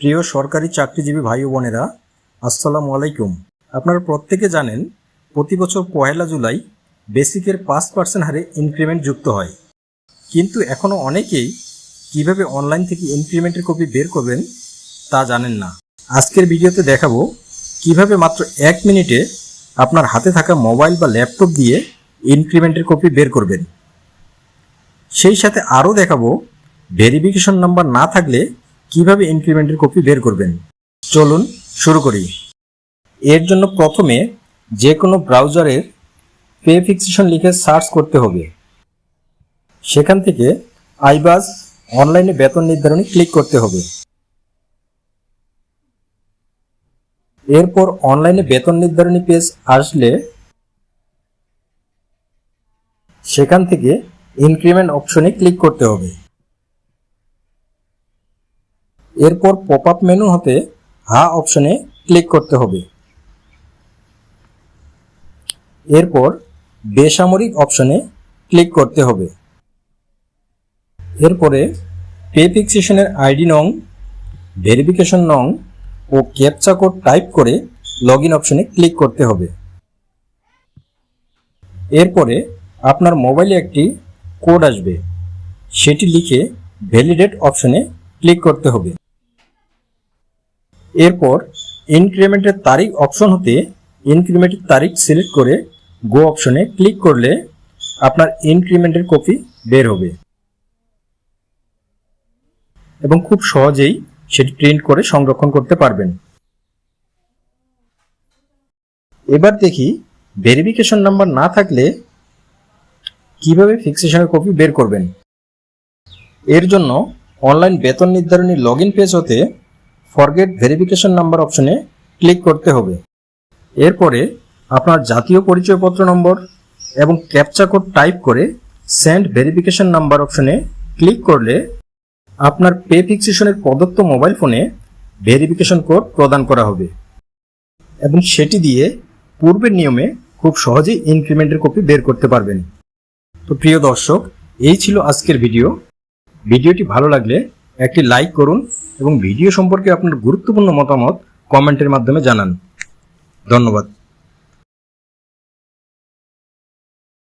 প্রিয় সরকারি চাকরিজীবী ভাই ও বোনেরা, আসসালামু আলাইকুম। আপনারা প্রত্যেকে জানেন, প্রতি বছর পয়লা জুলাই বেসিকের পাঁচ পার্সেন্ট হারে ইনক্রিমেন্ট যুক্ত হয়। কিন্তু এখনও অনেকেই কীভাবে অনলাইন থেকে ইনক্রিমেন্টের কপি বের করবেন তা জানেন না। আজকের ভিডিওতে দেখাবো কীভাবে মাত্র এক মিনিটে আপনার হাতে থাকা মোবাইল বা ল্যাপটপ দিয়ে ইনক্রিমেন্টের কপি বের করবেন। সেই সাথে আরও দেখাবো, ভেরিফিকেশন নাম্বার না থাকলে কীভাবে ইনক্রিমেন্টের কপি বের করবেন? চলুন শুরু করি। এর জন্য প্রথমে যে কোনো ব্রাউজারের পে ফিক্সেশন লিখে সার্চ করতে হবে। সেখান থেকে আইবাস অনলাইনে বেতন নির্ধারণে ক্লিক করতে হবে। এরপর অনলাইনে বেতন নির্ধারণী পেজ আসলে সেখান থেকে ইনক্রিমেন্ট অপশনে ক্লিক করতে হবে। এরপর পপ আপ মেনু হতে হা অপশনে ক্লিক করতে হবে। এরপর বেসামরিক অপশনে ক্লিক করতে হবে। এরপরে পে ফিক্সেশনের আইডি নং ভেরিফিকেশন নং ও ক্যাপচা কোড টাইপ করে লগ ইন অপশনে ক্লিক করতে হবে। এরপরে আপনার মোবাইলে একটি কোড আসবে। সেটি লিখে ভ্যালিডেট অপশনে ক্লিক করতে হবে। এরপর ইনক্রিমেন্টের তারিখ অপশন হতে ইনক্রিমেন্টের তারিখ সিলেক্ট করে গো অপশনে ক্লিক করলে আপনার ইনক্রিমেন্টের কপি বের হবে। এবং খুব সহজেই সেটি প্রিন্ট করে সংরক্ষণ করতে পারবেন। এবার দেখি ভেরিফিকেশন নাম্বার না থাকলে কীভাবে ফিক্সেশনের কপি বের করবেন। এর জন্য অনলাইন বেতন নির্ধারণী লগ ইন পেজ হতে ফরগেট ভেরিফিকেশন নাম্বার অপশনে ক্লিক করতে হবে। এরপরে আপনার জাতীয় পরিচয়পত্র নম্বর এবং ক্যাপচা কোড টাইপ করে সেন্ড ভেরিফিকেশন নাম্বার অপশনে ক্লিক করলে আপনার পে ফিক্সেশনের প্রদত্ত মোবাইল ফোনে ভেরিফিকেশন কোড প্রদান করা হবে এবং সেটি দিয়ে পূর্বের নিয়মে খুব সহজেই ইনক্রিমেন্টের কপি বের করতে পারবেন। তো প্রিয় দর্শক, এই ছিল আজকের ভিডিও ভিডিওটি ভালো লাগলে একটি লাইক করুন এবং ভিডিও সম্পর্কে আপনার গুরুত্বপূর্ণ মতামত কমেন্টের মাধ্যমে জানান। ধন্যবাদ।